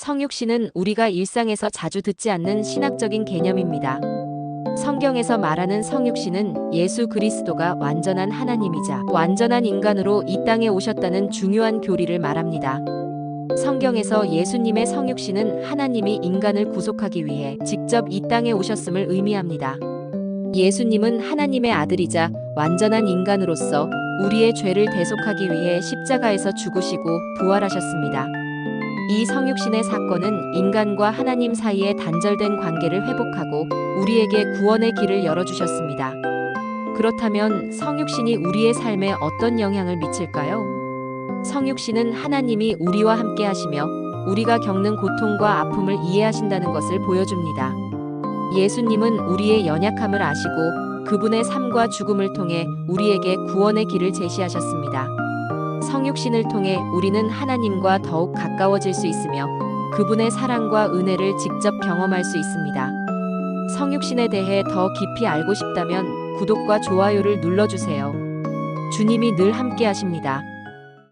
성육신은 우리가 일상에서 자주 듣지 않는 신학적인 개념입니다. 성경에서 말하는 성육신은 예수 그리스도가 완전한 하나님이자 완전한 인간으로 이 땅에 오셨다는 중요한 교리를 말합니다. 성경에서 예수님의 성육신은 하나님이 인간을 구속하기 위해 직접 이 땅에 오셨음을 의미합니다. 예수님은 하나님의 아들이자 완전한 인간으로서 우리의 죄를 대속하기 위해 십자가에서 죽으시고 부활하셨습니다. 이 성육신의 사건은 인간과 하나님 사이의 단절된 관계를 회복하고 우리에게 구원의 길을 열어주셨습니다. 그렇다면 성육신이 우리의 삶에 어떤 영향을 미칠까요? 성육신은 하나님이 우리와 함께 하시며 우리가 겪는 고통과 아픔을 이해하신다는 것을 보여줍니다. 예수님은 우리의 연약함을 아시고 그분의 삶과 죽음을 통해 우리에게 구원의 길을 제시하셨습니다. 성육신을 통해 우리는 하나님과 더욱 가까워질 수 있으며 그분의 사랑과 은혜를 직접 경험할 수 있습니다. 성육신에 대해 더 깊이 알고 싶다면 구독과 좋아요를 눌러주세요. 주님이 늘 함께 하십니다.